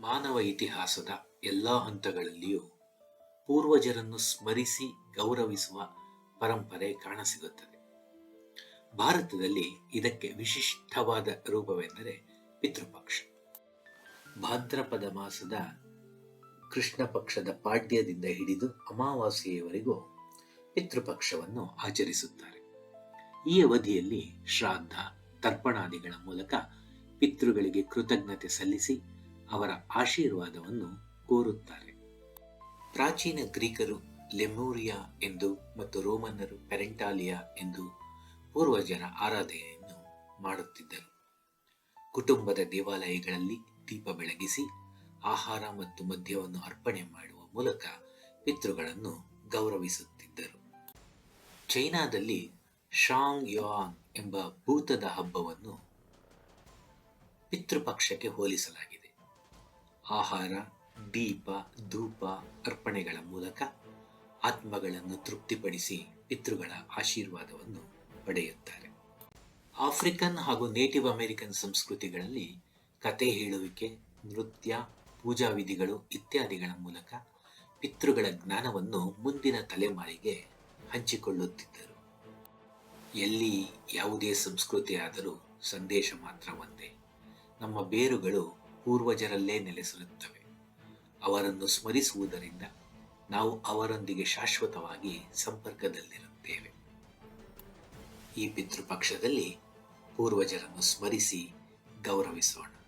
ಮಾನವ ಇತಿಹಾಸದ ಎಲ್ಲ ಹಂತಗಳಲ್ಲಿಯೂ ಪೂರ್ವಜರನ್ನು ಸ್ಮರಿಸಿ ಗೌರವಿಸುವ ಪರಂಪರೆ ಕಾಣಸಿಗುತ್ತದೆ. ಭಾರತದಲ್ಲಿ ಇದಕ್ಕೆ ವಿಶಿಷ್ಟವಾದ ರೂಪವೆಂದರೆ ಪಿತೃಪಕ್ಷ. ಭಾದ್ರಪದ ಮಾಸದ ಕೃಷ್ಣ ಪಕ್ಷದ ಪಾಡ್ಯದಿಂದ ಹಿಡಿದು ಅಮಾವಾಸ್ಯೆಯವರೆಗೂ ಪಿತೃಪಕ್ಷವನ್ನು ಆಚರಿಸುತ್ತಾರೆ. ಈ ಅವಧಿಯಲ್ಲಿ ಶ್ರಾದ್ದ, ತರ್ಪಣಾದಿಗಳ ಮೂಲಕ ಪಿತೃಗಳಿಗೆ ಕೃತಜ್ಞತೆ ಸಲ್ಲಿಸಿ ಅವರ ಆಶೀರ್ವಾದವನ್ನು ಕೋರುತ್ತಾರೆ. ಪ್ರಾಚೀನ ಗ್ರೀಕರು ಲೆಮೋರಿಯಾ ಎಂದು ಮತ್ತು ರೋಮನ್ನರು ಪೆರೆಂಟಾಲಿಯಾ ಎಂದು ಪೂರ್ವಜರ ಆರಾಧನೆಯನ್ನು ಮಾಡುತ್ತಿದ್ದರು. ಕುಟುಂಬದ ದೇವಾಲಯಗಳಲ್ಲಿ ದೀಪ ಬೆಳಗಿಸಿ, ಆಹಾರ ಮತ್ತು ಮದ್ಯವನ್ನು ಅರ್ಪಣೆ ಮಾಡುವ ಮೂಲಕ ಪಿತೃಗಳನ್ನು ಗೌರವಿಸುತ್ತಿದ್ದರು. ಚೈನಾದಲ್ಲಿ ಶಾಂಗ್ ಯಾನ್ ಎಂಬ ಭೂತದ ಹಬ್ಬವನ್ನು ಪಿತೃಪಕ್ಷಕ್ಕೆ ಹೋಲಿಸಲಾಗಿದೆ. ಆಹಾರ, ದೀಪ, ಧೂಪ ಅರ್ಪಣೆಗಳ ಮೂಲಕ ಆತ್ಮಗಳನ್ನು ತೃಪ್ತಿಪಡಿಸಿ ಪಿತೃಗಳ ಆಶೀರ್ವಾದವನ್ನು ಪಡೆಯುತ್ತಾರೆ. ಆಫ್ರಿಕನ್ ಹಾಗೂ ನೇಟಿವ್ ಅಮೆರಿಕನ್ ಸಂಸ್ಕೃತಿಗಳಲ್ಲಿ ಕತೆ ಹೇಳುವಿಕೆ, ನೃತ್ಯ, ಪೂಜಾ ವಿಧಿಗಳು ಇತ್ಯಾದಿಗಳ ಮೂಲಕ ಪಿತೃಗಳ ಜ್ಞಾನವನ್ನು ಮುಂದಿನ ತಲೆಮಾರಿಗೆ ಹಂಚಿಕೊಳ್ಳುತ್ತಿದ್ದರು. ಎಲ್ಲಿ ಯಾವುದೇ ಸಂಸ್ಕೃತಿಯಾದರೂ ಸಂದೇಶ ಮಾತ್ರ ಒಂದೇ. ನಮ್ಮ ಬೇರುಗಳು ಪೂರ್ವಜರಲ್ಲೇ ನೆಲೆಸಿರುತ್ತವೆ. ಅವರನ್ನು ಸ್ಮರಿಸುವುದರಿಂದ ನಾವು ಅವರೊಂದಿಗೆ ಶಾಶ್ವತವಾಗಿ ಸಂಪರ್ಕದಲ್ಲಿರುತ್ತೇವೆ. ಈ ಪಿತೃಪಕ್ಷದಲ್ಲಿ ಪೂರ್ವಜರನ್ನು ಸ್ಮರಿಸಿ ಗೌರವಿಸೋಣ.